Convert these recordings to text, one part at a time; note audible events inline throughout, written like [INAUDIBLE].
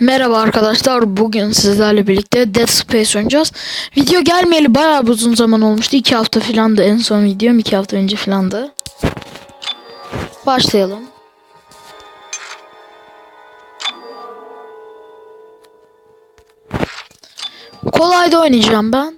Merhaba arkadaşlar. Bugün sizlerle birlikte Dead Space oynayacağız. Video gelmeyeli bayağı uzun zaman olmuştu. 2 hafta filandı en son videom. 2 hafta önce filandı. Başlayalım. Kolayda oynayacağım ben.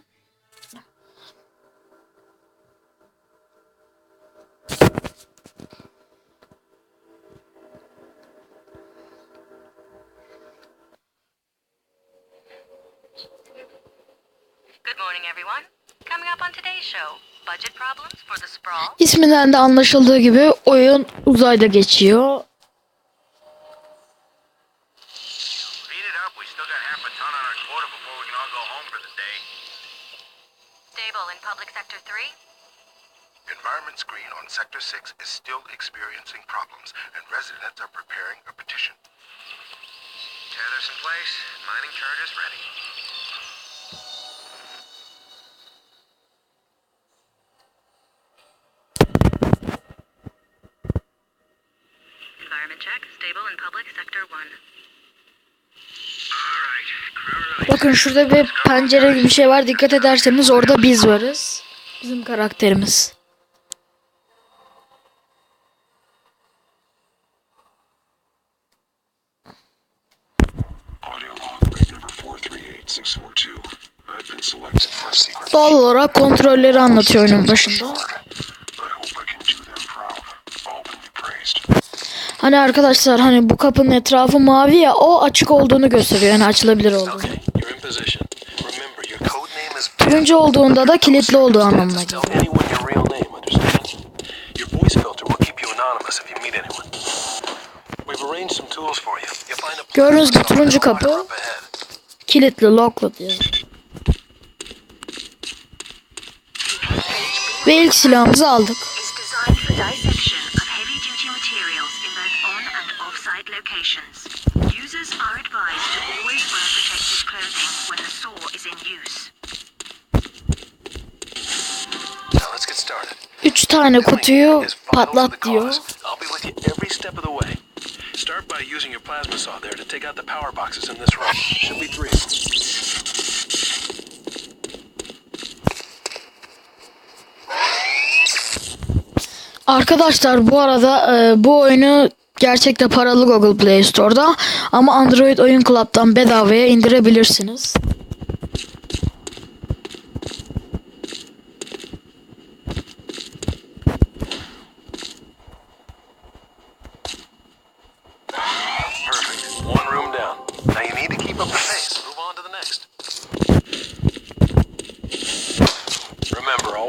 Everyone. Coming up on today's show, budget problems for the sprawl. İsminden de anlaşıldığı gibi oyun uzayda geçiyor. Beat it up. We still got half a ton on our quota before we can all go home for the day. Stable in public sector 3. Environment screen on Sector 6 is still experiencing problems, and residents are preparing a petition. Tethers in place. Mining charges ready. Bakın şurada bir pencere gibi bir şey var. Dikkat ederseniz orada biz varız. Bizim karakterimiz. Audio log rig number 438642. I've been selected for a secret Doğal olarak kontrolleri anlatıyor oyunun başında. Hani arkadaşlar hani bu kapının etrafı mavi ya o açık olduğunu gösteriyor. Yani açılabilir olduğunu. Turuncu olduğunda da kilitli olduğu anlamına geliyor. Gördüğünüz gibi turuncu kapı kilitli locklı diyor. Ve ilk silahımızı aldık. Locations. Users are advised to always wear protective clothing when the saw is in use. Now let's get started. Üç tane kutuyu patlat diyor. I'll be with you every step of the way. Start by using your plasma saw there to take out the power boxes in this room. Should be three. Arkadaşlar bu arada e, bu oyunu gerçekte paralı Google Play Store'da ama Android Oyun Club'dan bedavaya indirebilirsiniz.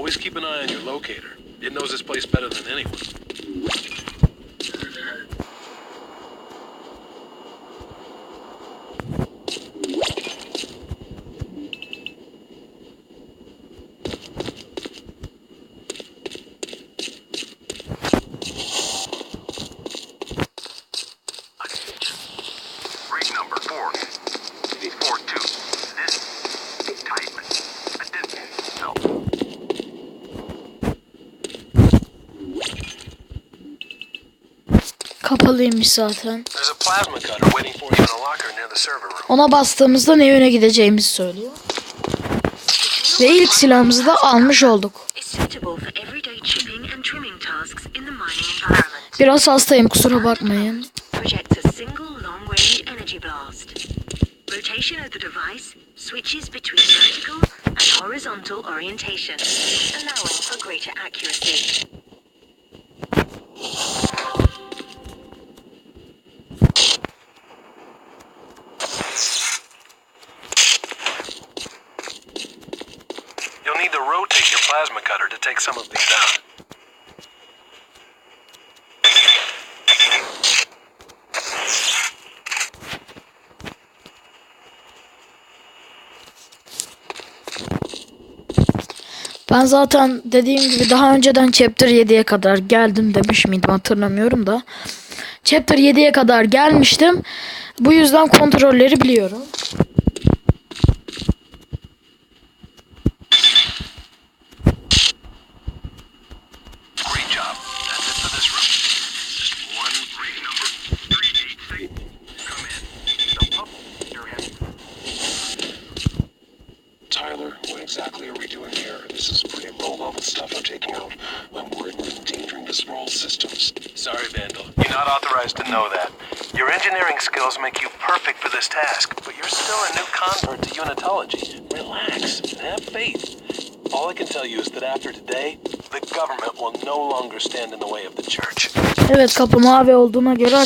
Always keep an eye on your locator. It knows this place better than anyone. rig number 4. 42. This type. No. Kapalıymış zaten. There's a plasma cutter waiting for you in a locker near the server room. Ona bastığımızda ne yöne gideceğimizi söylüyor. Ve ilk silahımızı da almış olduk. Biraz hastayım kusura bakmayın. Rotation of the device switches between vertical and horizontal orientation, allowing for greater accuracy. You'll need to rotate your plasma cutter to take some of these out. Ben zaten dediğim gibi daha önceden Chapter 7'ye kadar geldim demiş miydim hatırlamıyorum da. Chapter 7'ye kadar gelmiştim. Bu yüzden kontrolleri biliyorum. Tyler, what exactly are we doing here? This is pretty low-level stuff I'm taking out. I'm worried we're endangering the Sprawl systems. Sorry, Vandal. You're not authorized to know that. Your engineering skills make you perfect for this task, but you're still a new convert to Unitology. Relax. Have faith. All I can tell you is that after today, the government will no longer stand in the way of the church. Evet kapımı abi olduğuna göre.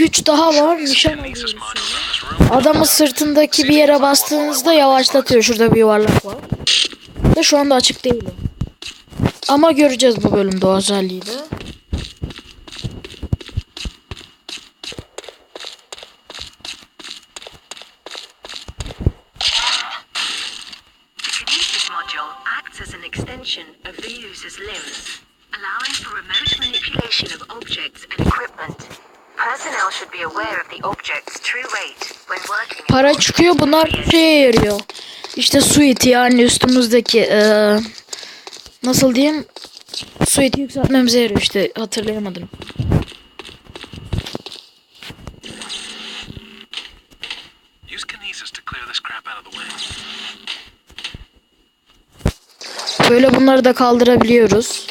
Güç daha var. Nişan room. Adamı sırtındaki bir yere bastığınızda yavaşlatıyor. Şurada bir yuvarlak var. Ve şu anda açık değil. Ama göreceğiz bu bölümde o özelliği de. Allowing for remote manipulation of objects and equipment. Personnel should be aware of the object's true weight when working. Para çıkıyor. Bunlar şeye yarıyor. İşte suit yani üstümüzdeki eee, nasıl diyeyim suit'i yükseltmemize yarıyor işte hatırlayamadım. Use kinesis to clear this crap out of the way. Böyle bunları da kaldırabiliyoruz.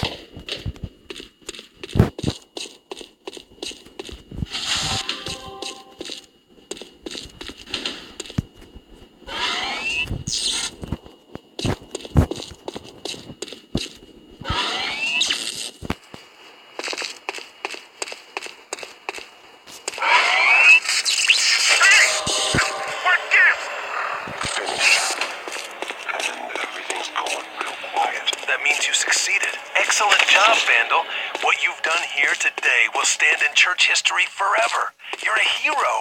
Means you succeeded. Excellent job, Vandal. What you've done here today will stand in church history forever. You're a hero.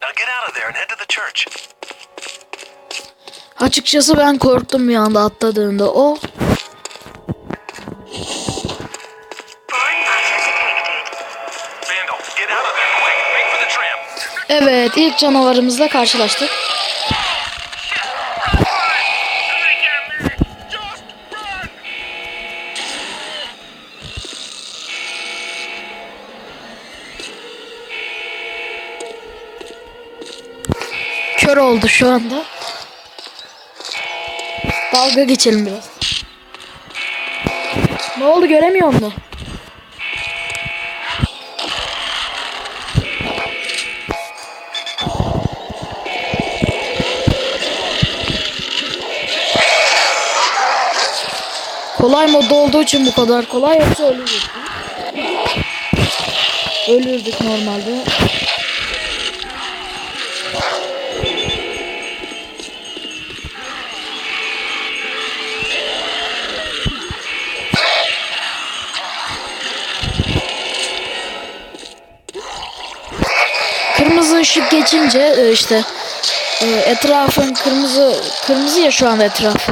Now get out of there and head to the church. Açıkçası ben korktum bir anda atladığında. O Foreign matter detected. Vandal, get out of there quick. Make for the tram. evet ilk canavarımızla karşılaştık. Kör oldu şu anda. Dalga geçelim biraz. Ne oldu göremiyor musun? Kolay modda olduğu için bu kadar kolay yoksa ölürdük. Ölürdük normalde. Işık geçince e, işte e, etrafın kırmızı kırmızı ya şu anda etraf.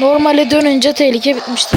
Normale dönünce tehlike bitmişti.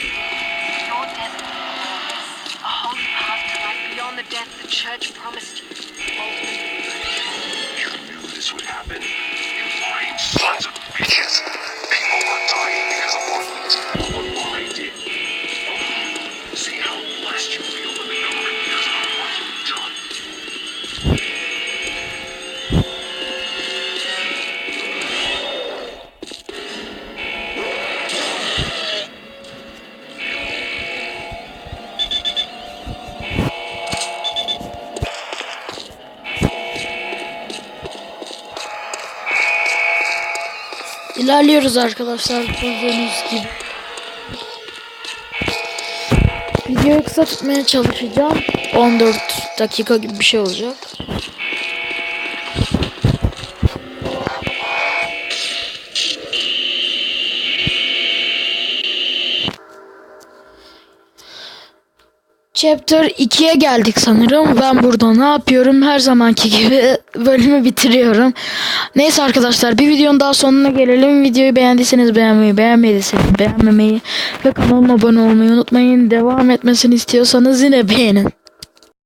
death the church promised you. You knew this would happen. You lying sons of bitches. İlerliyoruz arkadaşlar gördüğünüz gibi. Videoyu kısa tutmaya çalışacağım. 14 dakika gibi bir şey olacak. Chapter 2'ye geldik sanırım. Ben burada ne yapıyorum? Her zamanki gibi [LAUGHS] bölümü bitiriyorum. Neyse arkadaşlar bir videonun daha sonuna gelelim. Videoyu beğendiyseniz beğenmeyi, beğenmediyseniz beğenmemeyi ve kanalıma abone olmayı unutmayın. Devam etmesini istiyorsanız yine beğenin.